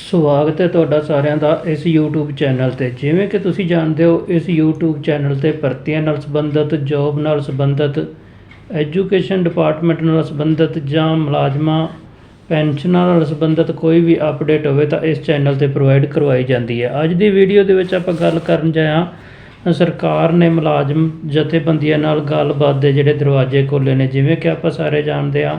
ਸਵਾਗਤ ਹੈ ਤੁਹਾਡਾ ਸਾਰਿਆਂ ਦਾ ਇਸ YouTube ਚੈਨਲ ਤੇ। ਜਿਵੇਂ ਕਿ ਤੁਸੀਂ ਜਾਣਦੇ ਹੋ, ਇਸ YouTube ਚੈਨਲ ਤੇ ਭਰਤੀਆਂ ਨਾਲ ਸੰਬੰਧਿਤ ਜੌਬ ਨਾਲ ਸੰਬੰਧਿਤ ਐਜੂਕੇਸ਼ਨ ਡਿਪਾਰਟਮੈਂਟ ਨਾਲ ਸੰਬੰਧਿਤ ਜਾਂ ਮੁਲਾਜ਼ਮਾਂ ਪੈਨਸ਼ਨਾਂ ਨਾਲ ਸੰਬੰਧਿਤ ਕੋਈ ਵੀ ਅਪਡੇਟ ਹੋਵੇ ਤਾਂ ਇਸ ਚੈਨਲ ਤੇ ਪ੍ਰੋਵਾਈਡ ਕਰਵਾਈ ਜਾਂਦੀ ਹੈ। ਅੱਜ ਦੀ ਵੀਡੀਓ ਦੇ ਵਿੱਚ ਆਪਾਂ ਗੱਲ ਕਰਨ ਜਾਇਆ ਸਰਕਾਰ ਨੇ ਮੁਲਾਜ਼ਮ ਜਥੇਬੰਦੀਆਂ ਨਾਲ ਗੱਲਬਾਤ ਦੇ ਜਿਹੜੇ ਦਰਵਾਜ਼ੇ ਖੋਲ੍ਹੇ ਨੇ, ਜਿਵੇਂ ਕਿ ਆਪਾਂ ਸਾਰੇ ਜਾਣਦੇ ਹਾਂ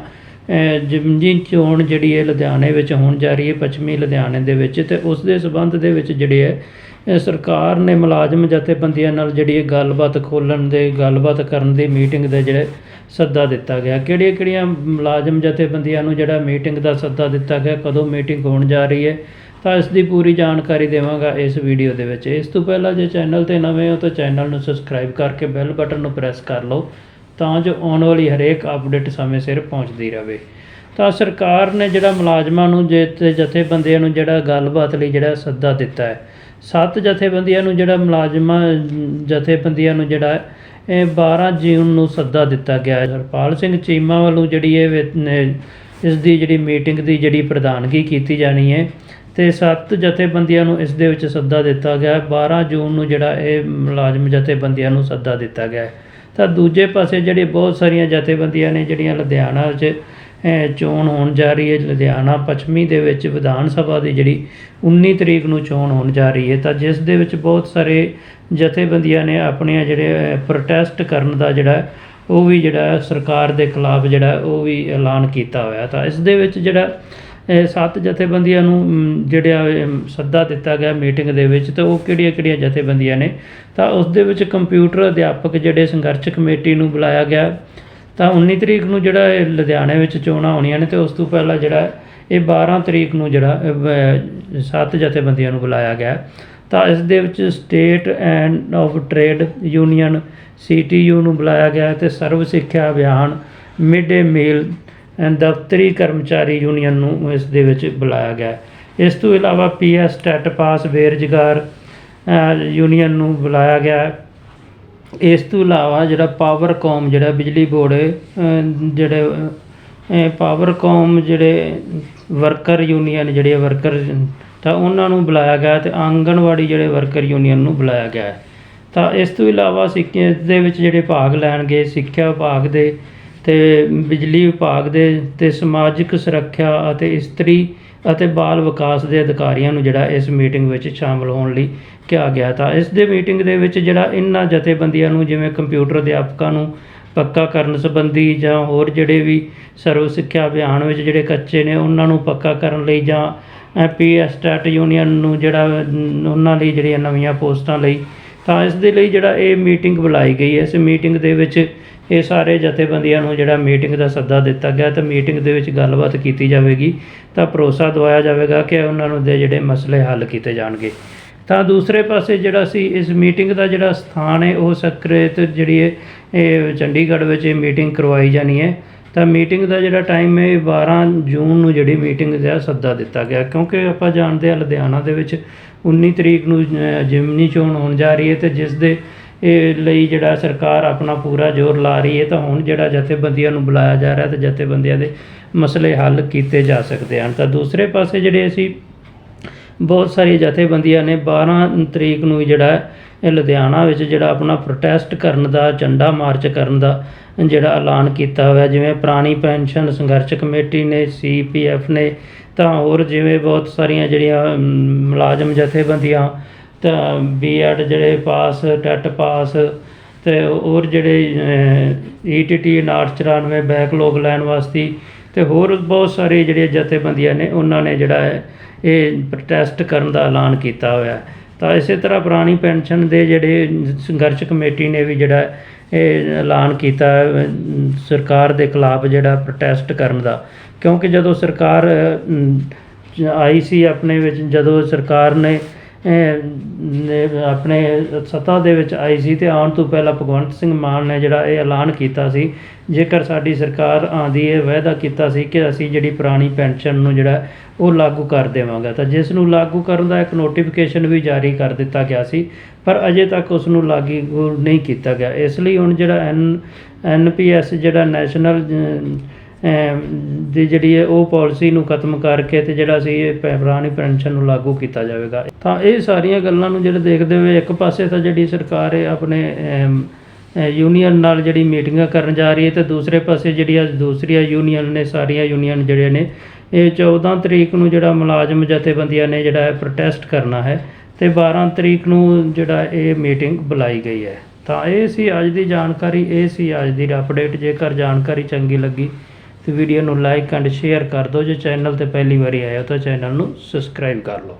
ਜਿਮਨੀ ਚੋਣ ਜਿਹੜੀ ਹੈ ਲੁਧਿਆਣੇ ਵਿੱਚ ਹੋਣ ਜਾ ਰਹੀ ਹੈ, ਪੱਛਮੀ ਲੁਧਿਆਣੇ ਦੇ ਵਿੱਚ ਅਤੇ ਉਸ ਦੇ ਸੰਬੰਧ ਦੇ ਵਿੱਚ ਜਿਹੜੇ ਹੈ ਸਰਕਾਰ ਨੇ ਮੁਲਾਜ਼ਮ ਜਥੇਬੰਦੀਆਂ ਨਾਲ ਜਿਹੜੀ ਇਹ ਗੱਲਬਾਤ ਖੋਲ੍ਹਣ ਦੇ, ਗੱਲਬਾਤ ਕਰਨ ਦੀ ਮੀਟਿੰਗ ਦੇ ਜਿਹੜੇ ਸੱਦਾ ਦਿੱਤਾ ਗਿਆ। ਕਿਹੜੀਆਂ ਕਿਹੜੀਆਂ ਮੁਲਾਜ਼ਮ ਜਥੇਬੰਦੀਆਂ ਨੂੰ ਜਿਹੜਾ ਮੀਟਿੰਗ ਦਾ ਸੱਦਾ ਦਿੱਤਾ ਗਿਆ, ਕਦੋਂ ਮੀਟਿੰਗ ਹੋਣ ਜਾ ਰਹੀ ਹੈ, ਤਾਂ ਇਸ ਦੀ ਪੂਰੀ ਜਾਣਕਾਰੀ ਦੇਵਾਂਗਾ ਇਸ ਵੀਡੀਓ ਦੇ ਵਿੱਚ। ਇਸ ਤੋਂ ਪਹਿਲਾਂ ਜੇ ਚੈਨਲ ਤੇ ਨਵੇਂ ਹੋ ਤਾਂ ਚੈਨਲ ਨੂੰ ਸਬਸਕ੍ਰਾਈਬ ਕਰਕੇ ਬੈਲ ਬਟਨ ਨੂੰ ਪ੍ਰੈਸ ਕਰ ਲਓ। ਤਾਂ ਜੋ ਆਉਣ ਵਾਲੀ ਹਰੇਕ ਅਪਡੇਟ ਸਮੇਂ ਸਿਰ ਪਹੁੰਚਦੀ ਰਹੇ। ਤਾਂ ਸਰਕਾਰ ਨੇ ਜਿਹੜਾ ਮੁਲਾਜ਼ਮਾਂ ਨੂੰ ਜੇ ਤੇ ਜਥੇਬੰਦੀਆਂ ਨੂੰ ਜਿਹੜਾ ਗੱਲਬਾਤ ਲਈ ਜਿਹੜਾ ਸੱਦਾ ਦਿੱਤਾ ਹੈ, ਸੱਤ ਜਥੇਬੰਦੀਆਂ ਨੂੰ ਜਿਹੜਾ ਮੁਲਾਜ਼ਮਾਂ, ਜਥੇਬੰਦੀਆਂ ਨੂੰ ਜਿਹੜਾ ਇਹ 12 ਜੂਨ ਨੂੰ ਸੱਦਾ ਦਿੱਤਾ ਗਿਆ ਹੈ। ਹਰਪਾਲ ਸਿੰਘ ਚੀਮਾ ਵੱਲੋਂ ਜਿਹੜੀ ਇਹ ਵਿ- ਇਸ ਦੀ ਜਿਹੜੀ ਮੀਟਿੰਗ ਦੀ ਜਿਹੜੀ ਪ੍ਰਧਾਨਗੀ ਕੀਤੀ ਜਾਣੀ ਹੈ ਤੇ ਸੱਤ ਜਥੇਬੰਦੀਆਂ ਨੂੰ ਇਸ ਦੇ ਵਿੱਚ ਸੱਦਾ ਦਿੱਤਾ ਗਿਆ ਹੈ। 12 ਜੂਨ ਨੂੰ ਜਿਹੜਾ ਇਹ ਮੁਲਾਜ਼ਮ ਜਥੇਬੰਦੀਆਂ ਨੂੰ ਸੱਦਾ ਦਿੱਤਾ ਗਿਆ ਹੈ। ਤਾਂ ਦੂਜੇ ਪਾਸੇ ਜਿਹੜੇ ਬਹੁਤ ਸਾਰੀਆਂ ਜਥੇਬੰਦੀਆਂ ਨੇ, ਜਿਹੜੀਆਂ ਲੁਧਿਆਣਾ 'ਚ ਚੋਣ ਹੋਣ ਜਾ ਰਹੀ ਹੈ, ਲੁਧਿਆਣਾ ਪੱਛਮੀ ਦੇ ਵਿੱਚ ਵਿਧਾਨ ਸਭਾ ਦੀ ਜਿਹੜੀ 19 ਤਰੀਕ ਨੂੰ ਚੋਣ ਹੋਣ ਜਾ ਰਹੀ ਹੈ, ਤਾਂ ਜਿਸ ਦੇ ਵਿੱਚ ਬਹੁਤ ਸਾਰੇ ਜਥੇਬੰਦੀਆਂ ਨੇ ਆਪਣੇ ਜਿਹੜੇ ਪ੍ਰੋਟੈਸਟ ਕਰਨ ਦਾ ਜਿਹੜਾ, ਉਹ ਵੀ ਜਿਹੜਾ ਸਰਕਾਰ ਦੇ ਖਿਲਾਫ ਜਿਹੜਾ, ਉਹ ਵੀ ਐਲਾਨ ਕੀਤਾ ਹੋਇਆ। ਤਾਂ ਇਸ ਦੇ ਵਿੱਚ ਜਿਹੜਾ ਸੱਤ ਜਥੇਬੰਦੀਆਂ ਨੂੰ ਮ, ਜਿਹੜਾ ਸੱਦਾ ਦਿੱਤਾ ਗਿਆ ਮੀਟਿੰਗ ਦੇ ਵਿੱਚ ਤੇ ਉਹ ਕਿਹੜੀਆਂ ਕਿਹੜੀਆਂ ਜਥੇਬੰਦੀਆਂ ਨੇ? ਤਾਂ ਉਸ ਦੇ ਵਿੱਚ ਕੰਪਿਊਟਰ ਅਧਿਆਪਕ ਜਿਹੜੇ ਸੰਘਰਸ਼ ਕਮੇਟੀ ਨੂੰ ਬੁਲਾਇਆ ਗਿਆ। ਤਾਂ 19 ਤਰੀਕ ਨੂੰ ਜਿਹੜਾ ਇਹ ਲੁਧਿਆਣੇ ਵਿੱਚ ਚੋਣਾਂ ਹੋਣੀਆਂ ਨੇ ਤੇ ਉਸ ਤੋਂ ਪਹਿਲਾਂ ਜਿਹੜਾ ਇਹ 12 ਤਰੀਕ ਨੂੰ ਜਿਹੜਾ ਸੱਤ ਜਥੇਬੰਦੀਆਂ ਨੂੰ ਬੁਲਾਇਆ ਗਿਆ। ਤਾਂ ਇਸ ਦੇ ਵਿੱਚ state and of trade union CTU ਨੂੰ ਬੁਲਾਇਆ ਗਿਆ ਤੇ ਸਰਵ ਸਿੱਖਿਆ ਅਭਿਆਨ ਮਿਡ ਡੇ ਮੀਲ ਦਫ਼ਤਰੀ ਕਰਮਚਾਰੀ ਯੂਨੀਅਨ ਨੂੰ ਇਸ ਦੇ ਵਿੱਚ ਬੁਲਾਇਆ ਗਿਆ। ਇਸ ਤੋਂ ਇਲਾਵਾ ਪੀਐਸ ਟੈਟ ਪਾਸ ਬੇਰੁਜ਼ਗਾਰ ਯੂਨੀਅਨ ਨੂੰ ਬੁਲਾਇਆ ਗਿਆ। ਇਸ ਤੋਂ ਇਲਾਵਾ ਜਿਹੜਾ ਪਾਵਰਕੌਮ ਜਿਹੜਾ ਬਿਜਲੀ ਬੋਰਡ ਜਿਹੜੇ ਪਾਵਰਕੌਮ ਜਿਹੜੇ ਵਰਕਰ ਯੂਨੀਅਨ ਜਿਹੜੇ ਵਰਕਰ ਤਾਂ ਉਹਨਾਂ ਨੂੰ ਬੁਲਾਇਆ ਗਿਆ ਤੇ ਆਂਗਣਵਾੜੀ ਜਿਹੜੇ ਵਰਕਰ ਯੂਨੀਅਨ ਨੂੰ ਬੁਲਾਇਆ ਗਿਆ। ਤਾਂ ਇਸ ਤੋਂ ਇਲਾਵਾ ਸਿੱਖਿਆ ਦੇ ਵਿੱਚ ਜਿਹੜੇ ਭਾਗ ਲੈਣਗੇ, ਸਿੱਖਿਆ ਵਿਭਾਗ ਦੇ ਤੇ ਬਿਜਲੀ ਵਿਭਾਗ ਦੇ ਤੇ ਸਮਾਜਿਕ ਸੁਰੱਖਿਆ ਅਤੇ ਇਸਤਰੀ ਅਤੇ ਬਾਲ ਵਿਕਾਸ ਦੇ ਅਧਿਕਾਰੀਆਂ ਨੂੰ ਜਿਹੜਾ ਇਸ ਮੀਟਿੰਗ ਵਿੱਚ ਸ਼ਾਮਲ ਹੋਣ ਲਈ ਕਿਹਾ ਗਿਆ ਤਾਂ ਇਸ ਦੇ ਮੀਟਿੰਗ ਦੇ ਵਿੱਚ ਜਿਹੜਾ ਇਹਨਾਂ ਜਥੇਬੰਦੀਆਂ ਨੂੰ ਜਿਵੇਂ ਕੰਪਿਊਟਰ ਅਧਿਆਪਕਾਂ ਨੂੰ ਪੱਕਾ ਕਰਨ ਸੰਬੰਧੀ ਜਾਂ ਹੋਰ ਜਿਹੜੇ ਵੀ ਸਰਵ ਸਿੱਖਿਆ ਅਭਿਆਨ ਵਿੱਚ ਜਿਹੜੇ ਕੱਚੇ ਨੇ ਉਹਨਾਂ ਨੂੰ ਪੱਕਾ ਕਰਨ ਲਈ ਜਾਂ ਪੀਐਸ ਟੈਟ ਯੂਨੀਅਨ ਨੂੰ ਜਿਹੜਾ ਉਹਨਾਂ ਲਈ ਜਿਹੜੀਆਂ ਨਵੀਆਂ ਪੋਸਟਾਂ ਲਈ ਤਾਂ ਇਸ ਦੇ ਲਈ ਜਿਹੜਾ ਇਹ ਮੀਟਿੰਗ ਬੁਲਾਈ ਗਈ ਹੈ। ਇਸ ਮੀਟਿੰਗ ਦੇ ਵਿੱਚ ਇਹ ਸਾਰੇ ਜਥੇਬੰਦੀਆਂ ਨੂੰ ਜਿਹੜਾ ਮੀਟਿੰਗ ਦਾ ਸੱਦਾ ਦਿੱਤਾ ਗਿਆ ਤਾਂ ਮੀਟਿੰਗ ਦੇ ਵਿੱਚ ਗੱਲਬਾਤ ਕੀਤੀ ਜਾਵੇਗੀ, ਤਾਂ ਭਰੋਸਾ ਦਵਾਇਆ ਜਾਵੇਗਾ ਕਿ ਉਹਨਾਂ ਨੂੰ ਦੇ ਜਿਹੜੇ ਮਸਲੇ ਹੱਲ ਕੀਤੇ ਜਾਣਗੇ। ਤਾਂ ਦੂਸਰੇ ਪਾਸੇ ਜਿਹੜਾ ਸੀ, ਇਸ ਮੀਟਿੰਗ ਦਾ ਜਿਹੜਾ ਸਥਾਨ ਹੈ, ਉਹ ਸਕਰੇਤ ਜਿਹੜੀ ਹੈ, ਇਹ ਚੰਡੀਗੜ੍ਹ ਵਿੱਚ ਇਹ ਮੀਟਿੰਗ ਕਰਵਾਈ ਜਾਣੀ ਹੈ। ਤਾਂ ਮੀਟਿੰਗ ਦਾ ਜਿਹੜਾ ਟਾਈਮ ਹੈ, ਇਹ 12 ਜੂਨ ਨੂੰ ਜਿਹੜੀ ਮੀਟਿੰਗ ਦਾ ਸੱਦਾ ਦਿੱਤਾ ਗਿਆ, ਕਿਉਂਕਿ ਆਪਾਂ ਜਾਣਦੇ ਹਾਂ ਲੁਧਿਆਣਾ ਦੇ ਵਿੱਚ 19 ਤਰੀਕ ਨੂੰ ਜਿਮਨੀ ਚੋਣ ਹੋਣ ਜਾ ਰਹੀ ਹੈ ਤੇ ਜਿਸ ਦੇ ਇਹ ਲਈ ਜਿਹੜਾ ਸਰਕਾਰ ਆਪਣਾ ਪੂਰਾ ਜ਼ੋਰ ਲਾ ਰਹੀ ਹੈ, ਤਾਂ ਹੁਣ ਜਿਹੜਾ ਜਥੇਬੰਦੀਆਂ ਨੂੰ ਬੁਲਾਇਆ ਜਾ ਰਿਹਾ, ਤੇ ਜਥੇਬੰਦੀਆਂ ਦੇ ਮਸਲੇ ਹੱਲ ਕੀਤੇ ਜਾ ਸਕਦੇ ਹਨ। ਤਾਂ ਦੂਸਰੇ ਪਾਸੇ ਜਿਹੜੇ ਅਸੀਂ ਬਹੁਤ ਸਾਰੀਆਂ ਜਥੇਬੰਦੀਆਂ ਨੇ 12 ਤਰੀਕ ਨੂੰ ਜਿਹੜਾ ਲੁਧਿਆਣਾ ਵਿੱਚ ਜਿਹੜਾ ਆਪਣਾ ਪ੍ਰੋਟੈਸਟ ਕਰਨ ਦਾ, ਝੰਡਾ ਮਾਰਚ ਕਰਨ ਦਾ ਜਿਹੜਾ ਐਲਾਨ ਕੀਤਾ ਹੋਇਆ, ਜਿਵੇਂ ਪੁਰਾਣੀ ਪੈਨਸ਼ਨ ਸੰਘਰਸ਼ ਕਮੇਟੀ ਨੇ ਸੀਪੀਐਫ ਨੇ, ਤਾਂ ਹੋਰ ਜਿਵੇਂ ਬਹੁਤ ਸਾਰੀਆਂ ਜਿਹੜੀਆਂ ਮੁਲਾਜ਼ਮ ਜਥੇਬੰਦੀਆਂ ਤਾਂ ਬੀਐਡ ਜਿਹੜੇ ਪਾਸ, ਟੈਟ ਪਾਸ ਤੇ ਹੋਰ ਜਿਹੜੇ ਈਟੀਟੀ 994 ਬੈਕਲੌਗ ਲੈਣ ਵਾਸਤੇ ਤੇ ਹੋਰ ਬਹੁਤ ਸਾਰੇ ਜਿਹੜੇ ਜਥੇਬੰਦੀਆਂ ਨੇ, ਉਹਨਾਂ ਨੇ ਜਿਹੜਾ ਹੈ, ਇਹ ਪ੍ਰੋਟੈਸਟ ਕਰਨ ਦਾ ਐਲਾਨ ਕੀਤਾ ਹੋਇਆ ਤਾਂ ਇਸੇ ਤਰ੍ਹਾਂ ਪੁਰਾਣੀ ਪੈਨਸ਼ਨ ਦੇ ਜਿਹੜੇ ਸੰਘਰਸ਼ ਕਮੇਟੀ ਨੇ ਵੀ ਜਿਹੜਾ ਇਹ ਐਲਾਨ ਕੀਤਾ ਸਰਕਾਰ ਦੇ ਖਿਲਾਫ ਜਿਹੜਾ ਪ੍ਰੋਟੈਸਟ ਕਰਨ ਦਾ। ਕਿਉਂਕਿ ਜਦੋਂ ਸਰਕਾਰ ਆਈ ਸੀ ਆਪਣੇ ਵਿੱਚ, ਜਦੋਂ ਸਰਕਾਰ ਨੇ ਆਪਣੇ ਸੱਤਾ ਦੇ ਵਿੱਚ ਆਈ ਸੀ ਤੇ ਆਉਣ ਤੋਂ ਪਹਿਲਾਂ ਭਗਵੰਤ ਸਿੰਘ ਮਾਨ ਨੇ ਜਿਹੜਾ ਇਹ ਐਲਾਨ ਕੀਤਾ ਸੀ, ਜੇਕਰ ਸਾਡੀ ਸਰਕਾਰ ਆਉਂਦੀ, ਇਹ ਵਾਅਦਾ ਕੀਤਾ ਸੀ ਕਿ ਅਸੀਂ ਜਿਹੜੀ ਪੁਰਾਣੀ ਪੈਨਸ਼ਨ ਨੂੰ ਜਿਹੜਾ ਉਹ ਲਾਗੂ ਕਰ ਦੇਵਾਂਗਾ। ਤਾਂ ਜਿਸ ਨੂੰ ਲਾਗੂ ਕਰਨ ਦਾ ਇੱਕ ਨੋਟੀਫਿਕੇਸ਼ਨ ਵੀ ਜਾਰੀ ਕਰ ਦਿੱਤਾ ਗਿਆ ਸੀ, ਪਰ ਅਜੇ ਤੱਕ ਉਸ ਨੂੰ ਲਾਗੂ ਨਹੀਂ ਕੀਤਾ ਗਿਆ। ਇਸ ਲਈ ਹੁਣ ਜਿਹੜਾ ਐਨ ਐਨਪੀਐਸ ਜਿਹੜਾ ਨੈਸ਼ਨਲ ਦੀ ਜਿਹੜੀ ਹੈ ਉਹ ਪਾਲਿਸੀ ਨੂੰ ਖਤਮ ਕਰਕੇ ਤੇ ਜਿਹੜਾ ਸੀ ਇਹ ਪੈ- ਪੁਰਾਣੀ ਪੈਨਸ਼ਨ ਨੂੰ ਲਾਗੂ ਕੀਤਾ ਜਾਵੇਗਾ। ਤਾਂ ਇਹ ਸਾਰੀਆਂ ਗੱਲਾਂ ਨੂੰ ਜਿਹੜੇ ਦੇਖਦੇ ਹੋਏ ਇੱਕ ਪਾਸੇ ਤਾਂ ਜਿਹੜੀ ਸਰਕਾਰ ਹੈ ਆਪਣੇ ਯੂਨੀਅਨ ਨਾਲ ਜਿਹੜੀ ਮੀਟਿੰਗਾਂ ਕਰਨ ਜਾ ਰਹੀ ਹੈ ਤੇ ਦੂਸਰੇ ਪਾਸੇ ਜਿਹੜੀਆਂ ਦੂਸਰੀਆਂ ਯੂਨੀਅਨ ਨੇ, ਸਾਰੀਆਂ ਯੂਨੀਅਨ ਜਿਹੜੇ ਨੇ, ਇਹ 14 ਤਰੀਕ ਨੂੰ ਜਿਹੜਾ ਮੁਲਾਜ਼ਮ ਜਥੇਬੰਦੀਆਂ ਨੇ ਜਿਹੜਾ ਹੈ ਪ੍ਰੋਟੈਸਟ ਕਰਨਾ ਹੈ ਤੇ 12 ਤਰੀਕ ਨੂੰ ਜਿਹੜਾ ਇਹ ਮੀਟਿੰਗ ਬੁਲਾਈ ਗਈ ਹੈ। ਤਾਂ ਇਹ ਸੀ ਅੱਜ ਦੀ ਜਾਣਕਾਰੀ, ਇਹ ਸੀ ਅੱਜ ਦੀ ਅਪਡੇਟ ਜੇਕਰ ਜਾਣਕਾਰੀ ਚੰਗੀ ਲੱਗੀ ਤੇ ਵੀਡੀਓ ਨੂੰ ਲਾਈਕ ਐਂਡ ਸ਼ੇਅਰ ਕਰ ਦਿਓ ਜੇ ਚੈਨਲ ਤੇ ਪਹਿਲੀ ਵਾਰੀ ਆਏ ਹੋ ਤਾਂ ਚੈਨਲ ਨੂੰ ਸਬਸਕ੍ਰਾਈਬ ਕਰ ਲਓ।